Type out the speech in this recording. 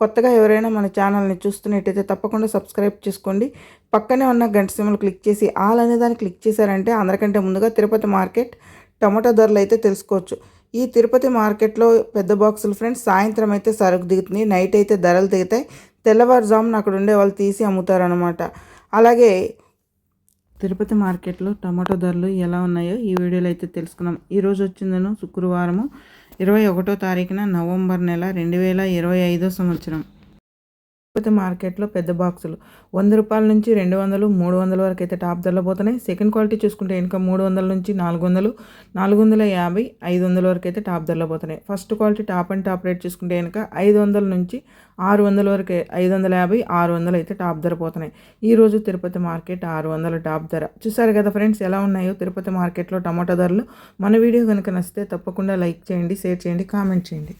కొత్తగా ఎవరైనా మన ఛానల్ని చూస్తున్నట్టయితే తప్పకుండా సబ్స్క్రైబ్ చేసుకోండి. పక్కనే ఉన్న గంట సిమ్లు క్లిక్ చేసి ఆల్ అనే దాన్ని క్లిక్ చేశారంటే అందరికంటే ముందుగా తిరుపతి మార్కెట్ టమాటా ధరలు అయితే తెలుసుకోవచ్చు. ఈ తిరుపతి మార్కెట్లో పెద్ద బాక్సులు ఫ్రెండ్స్ సాయంత్రం అయితే సరుకు దిగుతుంది నైట్ అయితే ధరలు దిగుతాయి. తెల్లవారుజామున అక్కడ ఉండే వాళ్ళు తీసి అమ్ముతారనమాట అలాగే తిరుపతి మార్కెట్లో టమాటో ధరలు ఎలా ఉన్నాయో ఈ వీడియోలో అయితే తెలుసుకున్నాం ఈరోజు వచ్చిందను శుక్రవారము. ఇరవై ఒకటో తారీఖున నవంబర్ నెల రెండు వేల ఇరవై ఐదో సంవత్సరం. తిరుపతి మార్కెట్లో పెద్ద బాక్సులు. వంద రూపాయల నుంచి రెండు వందలు మూడు వందల వరకు అయితే టాప్ ధరలో పోతున్నాయి. సెకండ్ క్వాలిటీ చూసుకుంటే ఇంకా మూడు వందల నుంచి నాలుగు వందలు నాలుగు వందల యాభై ఐదు వందల వరకు అయితే టాప్ ధరలో పోతున్నాయి. First quality top and top rate చూసుకుంటే కనుక ఐదు వందల నుంచి ఆరు వందల వరకు ఐదు వందల యాభై ఆరు వందలు అయితే టాప్ ధర పోతున్నాయి. ఈరోజు తిరుపతి మార్కెట్ ఆరు వందల టాప్ ధర. చూసారు కదా ఫ్రెండ్స్ ఎలా ఉన్నాయో తిరుపతి మార్కెట్లో టమాటో ధరలు. మన వీడియో కనుక నచ్చితే తప్పకుండా లైక్ చేయండి షేర్ చేయండి కామెంట్ చేయండి.